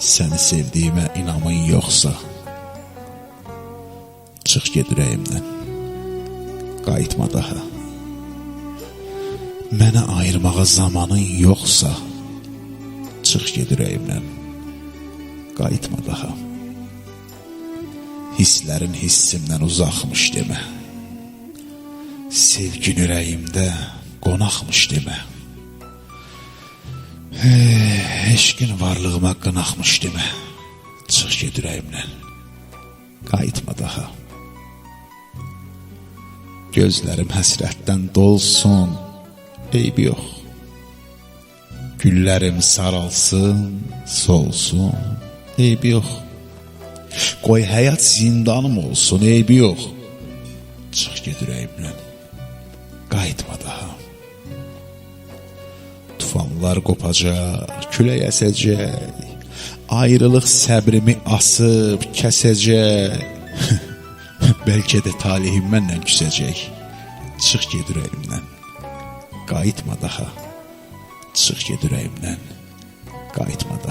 Səni sevdiyimə inamın yoxsa Çıx get ürəyimdən Qayıtma daha. Mənə ayırmağa zamanın yoxsa Çıx get ürəyimdən Qayıtma daha. Hisslərin hissimdən uzaqmış demə. Sevgin ürəyimdə qonaqmış demə Eşqin varlığıma qınaqmış demə Çıx get ürəyimdən Qayıtma daha. Gözlərim həsrətdən dolsun. Eybi yox Güllərim saralsın, solsun. Eybi yox Qoy həyat zindanım olsun, eybi yox Çıx get ürəyimdən Qayıtma daha Tufanlar qopacaq, külək əsəcək Ayrılıq səbrimi asıb kəsəcək. Bəlkə də talihim məndən küsəcək. Çıx get ürəyimdən. Qayıtma daha. Çıx get ürəyimdən. Qayıtma